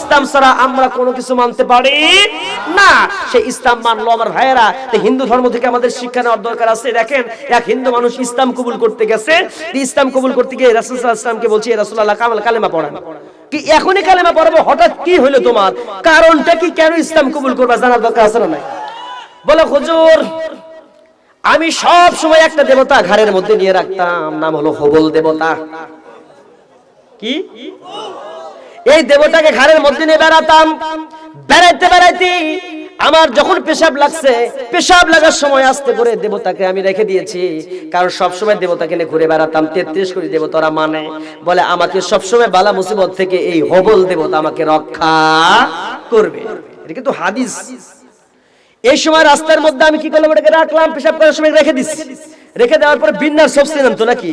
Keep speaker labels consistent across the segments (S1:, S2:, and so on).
S1: ইসলাম ছাড়া আমরা কোনো কিছু মানতে পারি না। সেই ইসলাম মানলো আমার ভাইয়েরা। হিন্দু ধর্ম থেকে আমাদের শিক্ষা নেওয়ার দরকার আছে। দেখেন, এক হিন্দু মানুষ ইসলাম কবুল করতে গেছে। ইসলাম কবুল করতে গিয়ে রাসুল ইসলামকে বলছি রাসুল্লাহ কামাল, কালেমা পড়ান। কি এখনই কালেমা পড়াবো? হঠাৎ কি হলো তোমার? কারণটা কি? কেন ইসলাম কবুল করবা? জানার দরকার আছে না নাই? বলে, হুজুর, আমি সব সময় একটা দেবতা ঘাড়ের মধ্যে নিয়ে রাখতাম। নাম হলো হবল দেবতা। কি? এই দেবতাকে ঘাড়ের মধ্যে নিয়ে বেড়াতাম। বেড়াইতে বেড়াইতে আমার যখন পেশাব লাগছে, পেশাব লাগার সময় আসতে করে দেবতাকে আমি রেখে দিয়েছি। কারণ সব সময় দেবতাকে নিয়ে ঘুরে বেড়াতাম, তেত্রিশ কোটি দেবতারা মানে। বলে আমাকে সব সময় বালা মুসিবত থেকে এই হবল দেবতা আমাকে রক্ষা করবে। এটা কিন্তু হাদিস। এই সময় রাস্তার মধ্যে আমি কি করলাম? এটাকে রাখলাম, পেশাব করার সময় রেখে দিচ্ছি রেখে দেওয়ার পরে বিন্যাস সব ছিলাম তো নাকি?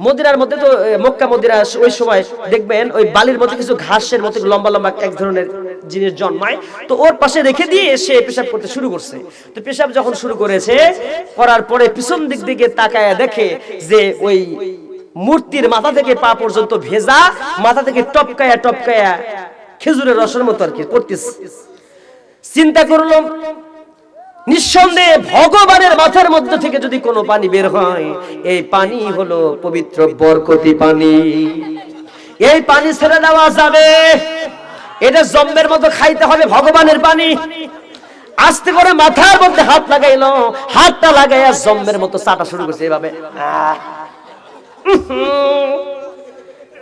S1: মদিনার মধ্যে তো মক্কা মদিনা ওই সময় দেখবেন ওই বালির মধ্যে কিছু ঘাসের মতো লম্বা লম্বা এক ধরনের জিনিস জন্মায়। তো ওর পাশে রেখে দিয়ে সে পেশাব করতে শুরু করছে। তো পেশাব যখন শুরু করেছে, করার পরে পিছন দিক দিকে তাকায় দেখে যে ওই মূর্তির মাথা থেকে পা পর্যন্ত ভেজা, মাথা থেকে টপকায়া টপকায়া খেজুরের রসের মতো আর কি করতেছে। চিন্তা করলাম নিঃসন্দেহে ভগবানের মাথার মধ্যে থেকে যদি কোনো পানি বের হয়, এই পানি হলো পবিত্র বরকতি পানি। এই পানি ছেড়ে দেওয়া যাবে। এটা জম্মের মতো খাইতে হবে ভগবানের পানি। আস্তে করে মাথার মধ্যে হাত লাগাইলো, হাতটা লাগাইয়া জম্মের মতো চাটা শুরু করছে এভাবে।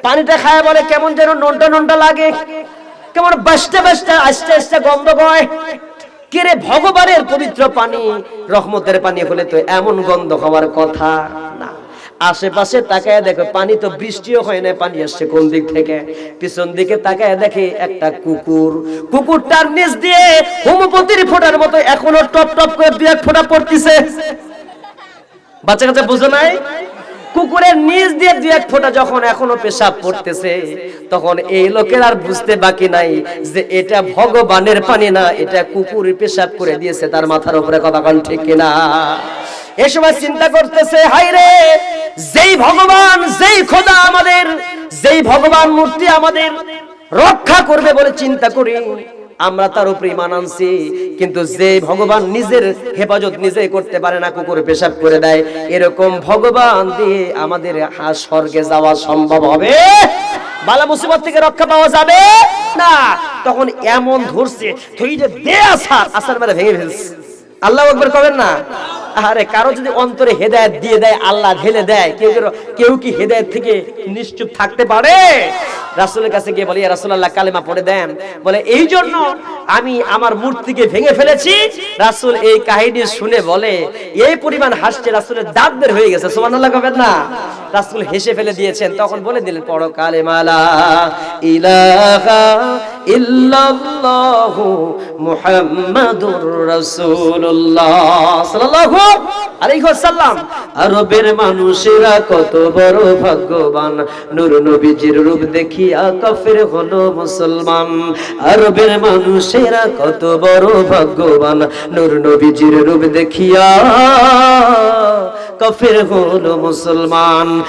S1: পানিটা খায় বলে কেমন যেন নন্টা নন্টা লাগে। কেমন বাসতে বাসতে আস্তে আস্তে গন্ধ গয় কেরে ভগবানের পবিত্র পানি, রহমতের পানি হলে তো এমন গন্ধ হওয়ার কথা না। আশেপাশে তাকায় দেখো, পানি তো বৃষ্টিও হয় না, পানি আসছে কোন দিক থেকে? পিছন দিকে তাকায় দেখে একটা কুকুর। কুকুরটার নিচ দিয়ে হোমোপতির ফোটার মতো এখনও টপ টপ করে দু এক ফোঁটা পড়তিছে। বাচ্চা কাচ্চা বুঝো নাই? কুকুরের নিচ দিয়ে দু এক ফোঁটা যখন এখনও পেশাব পড়তেছে, তখন এই লোকের আর বুঝতে বাকি নাই যে এটা ভগবানের পানি না, এটা কুকুর পেশাব করে দিয়েছে তার মাথার উপরে কথা কন ঠিক কিনা। এ সময় চিন্তা করতেছে হাই রে, যেই ভগবান, যেই খোদা আমাদের, যেই ভগবান মূর্তি আমাদের রক্ষা করবে বলে চিন্তা করি আমরা তার উপরে ইমান আনছি। কিন্তু যে ভগবান নিজের হেফাজত নিজে করতে পারে না, কুকুর পেশাব করে দেয়। এরকম ভগবান দিয়ে আমাদের স্বর্গে যাওয়া সম্ভব হবে? বালা মুসিবত থেকে রক্ষা পাওয়া যাবে? না। তখন এমন ধরছে তুই যে দে আসার আসার মেরে ভেঙে ফেলছে। আল্লাহ একবার কবেন না? আরে কারও যদি অন্তরে হেদায়েত দিয়ে দেয়, আল্লাহ ঢেলে দেয়, কেউ কেউ- কি হেদায়েত থেকে নিশ্চুপ থাকতে পারে? রাসূলের কাছে গিয়ে বলি রাসূলুল্লাহ, কালেমা পড়ে দেন। বলে, এই জন্য আমি আমার মূর্তিকে ভেঙে ফেলেছি। রাসুল এই কাহিনী শুনে বলে, এই পরিমাণ হাসছে রাসুলের দাঁত বের হয়ে গেছে, সুবহানাল্লাহ কবেন না? রাসূল হেসে ফেলে দিয়েছেন। তখন বলে দিলেন, পড়ো কালেমা লা ইলাহা ইল্লাল্লাহু মুহাম্মাদুর রাসূলুল্লাহ সাল্লাল্লাহু আলাইহি ওয়াসাল্লাম। আরবের মানুষেরা কত বড় ভাগ্যবান। নূর নবীজির রূপ দেখিয়া কাফের হলো মুসলমান। আরবের মানুষেরা কত বড় ভাগ্যবান। নূর নবীজির রূপ দেখিয়া কাফের হলো মুসলমান।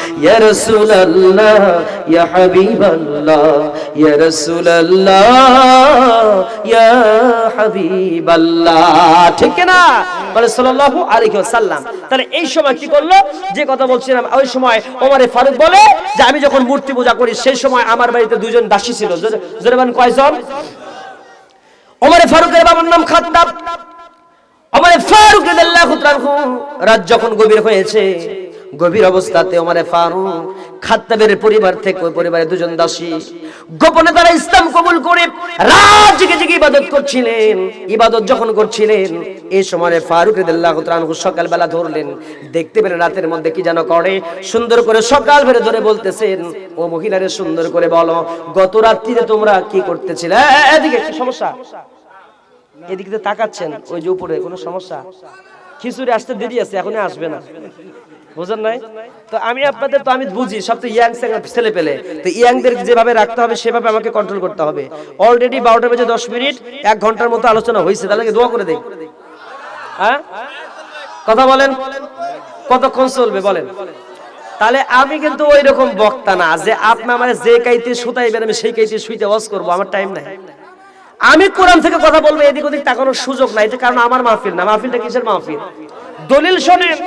S1: ইয়া হাবিবাল্লাহ ইয়া হাবিবাল্লাহ। ঠিক না বলে সাল্লাল্লাহু আলাইহি ওয়াসাল্লাম। তাহলে এই সময় কি করল? যে কথা বলছিলাম, ওই সময় ওমরে ফারুক বলে যে, আমি যখন মূর্তি পূজা করি, সেই সময় আমার বাড়িতে দুজন দাসী ছিল। জোরে- জোরে বলেন কয়জন? ওমরে ফারুকের বাবার নাম খাত্তাব ওমরে ফারুক রাদিয়াল্লাহু তাআলা আনহু, রাত যখন গভীর হয়েছে, গভীর অবস্থাতে ফারুক পরিবার থেকে দুজন দাসী গোপনে তারা ইসলাম কবুল করে রাত জেগে জেগে ইবাদত করছিলেন। ইবাদত যখন করছিলেন এই সময় ফারুক সকালবেলা ধরলেন। দেখতে পেলেন রাতের মধ্যে কি যেন করে। সুন্দর করে সকাল ভরে ধরে বলতেছেন, ও মহিলারে সুন্দর করে বলো, গত রাত্রিতে তোমরা কি করতেছিলে? এদিকে সমস্যা। এদিকে তাকাচ্ছেন, ওই যে উপরে, কোনো সমস্যা? খিচুড়ি আসতে দেরি আছে, এখনই আসবে না। বুঝেন নাই? তো আমি আপনাদের তো আমি বুঝি, সব তো ইয়াং ছেলে পেলে। তো ইয়াংদের যেভাবে রাখতে হবে, সেভাবে আমাকে কন্ট্রোল করতে হবে। অলরেডি বারোটা বেজে দশ মিনিট, এক ঘণ্টার মতো আলোচনা হয়েছে, তাহলে দোয়া করে দেই। হ্যাঁ? কথা বলেন? কতক্ষণ চলবে, বলেন? তাহলে আমি কিন্তু ওই রকম বক্তা না, যে আপনি আমার যে কাইতে সুতাইবেন আমি সেই কাইতে শুইতে ওয়াজ করব, আমার টাইম নাই। আমি কোরআন থেকে কথা বলব, এদিক ওদিক তাকানোর সুযোগ নাই, এটা কারণ আমার মাহফিল না। মাহফিলটা কিসের মাহফিল? দলিল শোনেন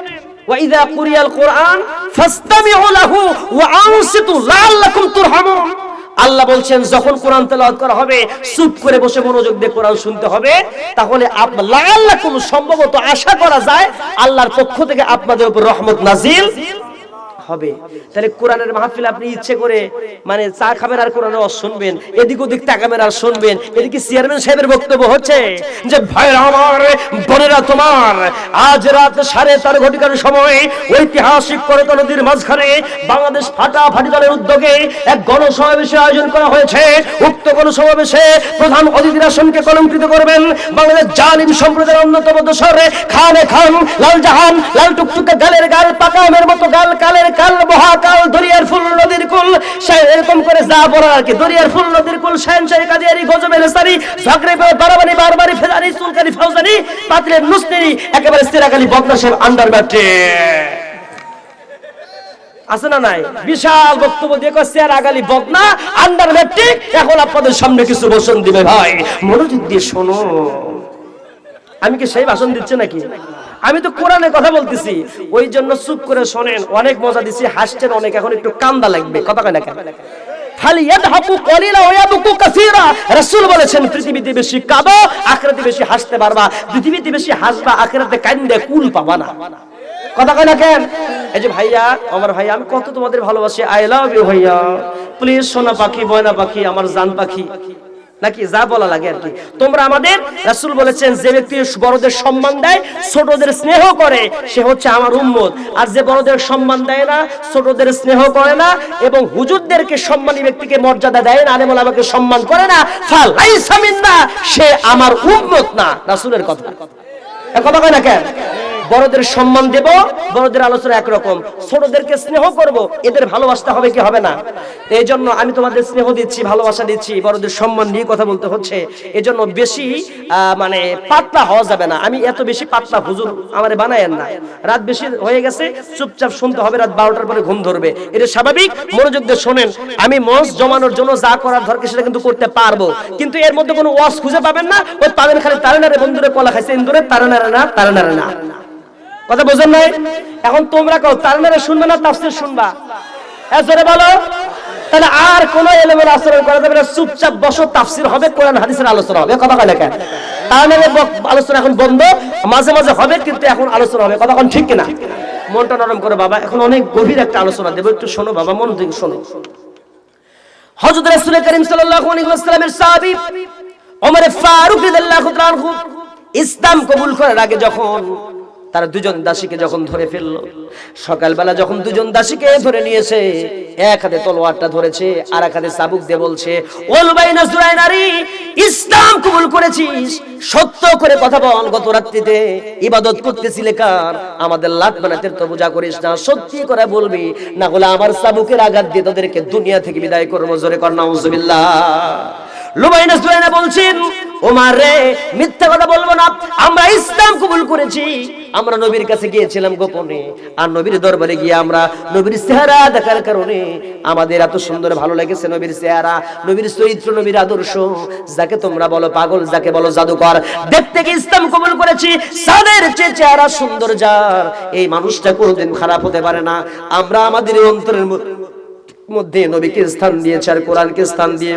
S1: ওয়াইদা কুরিয়াল কোরআন ফাস্তামিউ লাহু ওয়া আনসিতু লাআল্লাকুম তুরহামুন। আল্লাহ বলছেন, যখন কোরআন তেলাওয়াত করা হবে, চুপ করে বসে মনোযোগ দিয়ে কোরআন শুনতে হবে। তাহলে লাআল্লাকুম সম্ভবত আশা করা যায়, আল্লাহর পক্ষ থেকে আপনাদের উপর রহমত নাজিল হবে। তাহলে কোরআনের মাহফিল আপনি ইচ্ছে করে মানে চা খাবেন আর কোরআনের ওয়াজ শুনবেন, এদিক ওদিক তাকাবেন আর শুনবেন, এদিকে চেয়ারম্যান সাহেবের বক্তব্য হচ্ছে যে, ভাইরা আমার, বোনেরা তোমার, আজ রাত সাড়ে চার ঘটিকার সময় ঐতিহাসিক করত নদীর মাঝখানে বাংলাদেশ ফাটাফাটি দলের উদ্যোগে এক গণসমাবেশের আয়োজন করা হয়েছে। উক্ত গণসমাবেশে প্রধান অতিথির আসনকে কলঙ্কিত করবেন বাংলাদেশ জালিম সম্প্রদায়ের অন্যতম দোসর খানে খান লাল জাহান লাল টুকটুকে গালের গাল, পাকামের মতো গাল, কালের কাল, মহাকাল, দরিয়ার ফুল, নদীর কুল এরকম করে যা আর কি। দরিয়ার ফুল, নদীর কুল গজবের সারি। ঝগড়ে বারাবারি নুসনেরি, একেবারে সিরাকালি আন্ডার আছে না নাই? বিশাল বক্তব্য দিয়ে কচ্ছে আর আগালি আন্ডার ম্যাট্রিক এখন আপনাদের সামনে কিছু ভাষণ দিবে ভাই। মনোযোগ দিয়ে শোনো। আমি কি সেই ভাষণ দিচ্ছে নাকি? আমি তো কোরআনে কথা বলতেছি। ওই জন্য চুপ করে শোনেন, অনেক মজা দিছি, হাসছেন অনেক, এখন একটু কান্দা লাগবে, কথা কয় না কেন? বেশি হাসবা কুল পাবা কথা কয় কেন? ভাইয়া, আমার ভাইয়া, আমি কত তোমাদের ভালোবাসি আই ভাইয়া। সোনা পাখি পাখি, আমার জান পাখি। নাকি যা বলা লাগে আর কি? তোমরা আমাদের রাসূল বলেছেন, যে ব্যক্তি বড়দের সম্মান দেয়, ছোটদের স্নেহ করে, সে হচ্ছে আমার উম্মত। আর যে বড়দের সম্মান দেয় না, ছোটদের স্নেহ করে না এবং হুজুরদেরকে সম্মানী ব্যক্তিকে মর্যাদা দেয় না, আলেমুল আমাকে সম্মান করে না, ফালাইসা মিন্না, সে আমার উম্মত না, রাসূলের কথা। কথা কয় না কেন? বড়দের সম্মান দেব, বড়দের আলোচনা একরকম। ছোটদেরকে স্নেহ করব, এদের ভালোবাসতে হবে কি হবে না? এই জন্য আমি তোমাদের স্নেহ দিচ্ছি, ভালোবাসা দিচ্ছি, বড়দের সম্মান নিয়ে কথা বলতে হচ্ছে। এজন্য বেশি মানে পাতলা হওয়া যাবে না। আমি এত বেশি পাতলা হুজুর আমার বানায়েন না। রাত বেশি হয়ে গেছে, চুপচাপ শুনতে হবে, রাত বারোটার পরে ঘুম ধরবে। এটা স্বাভাবিক, মনোযোগ দিয়ে শোনেন, আমি মঞ্চ জমানোর জন্য যা করার দরকার সেটা কিন্তু করতে পারব। কিন্তু এর মধ্যে কোনো ওয়াজ খুঁজে পাবেন না ওই পাবেন খালি তারে নারে বন্ধুরে কলা খাইছে, ইন্দুরে তারে নারে না তারে নারে না। কথা বোঝেন নাই? এখন তোমরা কও, তার মানে শুনবে না তাফসীর শুনবা? এ জোরে বলো। তাহলে আর কোন এলেমের আচরণ করা যাবে না। চুপচাপ বসো, তাফসীর হবে, কোরআন, হাদিসের আলোচনা হবে। কথা কয় কেন? তার মানে আলোচনা এখন বন্ধ, মাঝে মাঝে হবে, কিন্তু এখন আলোচনা হবে। কথা কোন ঠিক কিনা? মনটা নরম করে বাবা, এখন অনেক গভীর একটা আলোচনা দেবো। একটু শোনো বাবা, মন থেকে শোনো। হযরত রাসূল করিম সাল্লাল্লাহু আলাইহি ওয়াসাল্লামের সাহাবী ওমর ফারুক রাদিয়াল্লাহু তাআলা ইসলাম কবুল করার আগে যখন তারা দুজন দাসীকে যখন ধরে ফেলল, সকালবেলা যখন দুজন দাসীকে ধরে নিয়েছে, এক হাতে তলোয়ারটা ধরেছে আর এক হাতে চাবুক দিয়ে বলছে সুরাইনারি ইসলাম কবুল করেছিস, সত্য করে কথা বল গত রাত্রিতে ইবাদত করতেছিলে কার? আমাদের লাত বানাতে তো পূজা করিস না, সত্যি করে বলবি, না হলে আমার চাবুকের আঘাত দিয়ে তোদেরকে দুনিয়া থেকে বিদায় করব, জোরে কর, নাউজুবিল্লাহ। লুবাইনা বলছেন ওমার রে, মিথ্যা কথা বলব না, আমরা ইসলাম কবুল করেছি আমরা নবীর কাছে গিয়েছিলাম গোপনে। আর নবীর দরবারে গিয়ে আমরা নবীর চেহারা দেখার কারণে আমাদের এত সুন্দর ভালো লেগেছে নবীর চেহারা, নবীর চরিত্র, নবীর আদর্শ। যাকে তোমরা বলো পাগল, যাকে বলো জাদুকর। দেখতে কি ইসলাম কবুল করেছি, সাদের চেয়ে চেহারা সুন্দর যার। এই মানুষটা কোনোদিন খারাপ হতে পারে না। আমরা আমাদের অন্তরের মধ্যে নবীকে স্থান দিয়েছে আর কোরআনকে স্থান দিয়ে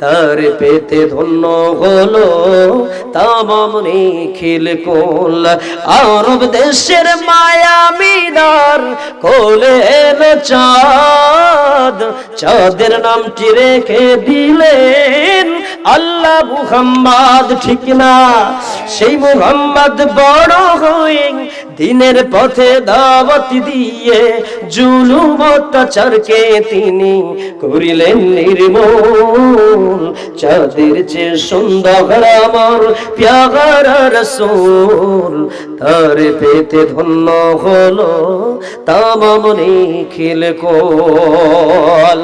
S1: তার পেতে ধন্য হলো তামাম নিখিল কোল। আরব দেশের মায়া মিনার কোলের চাঁদ। চাঁদের নামটি রেখে দিলেন আল্লাহ মুহাম্মদ, ঠিক না? সেই মুহাম্মদ বড় হয়ে দিনের পথে দাওয়াত দিয়ে জুলুম অত্যাচারকে তিনি করিলেন নির্মূল। চাঁদের যে সুন্দর আমার প্যাগার রসুল তার পেতে ধন্য হলো তামাম নিখিল কোল।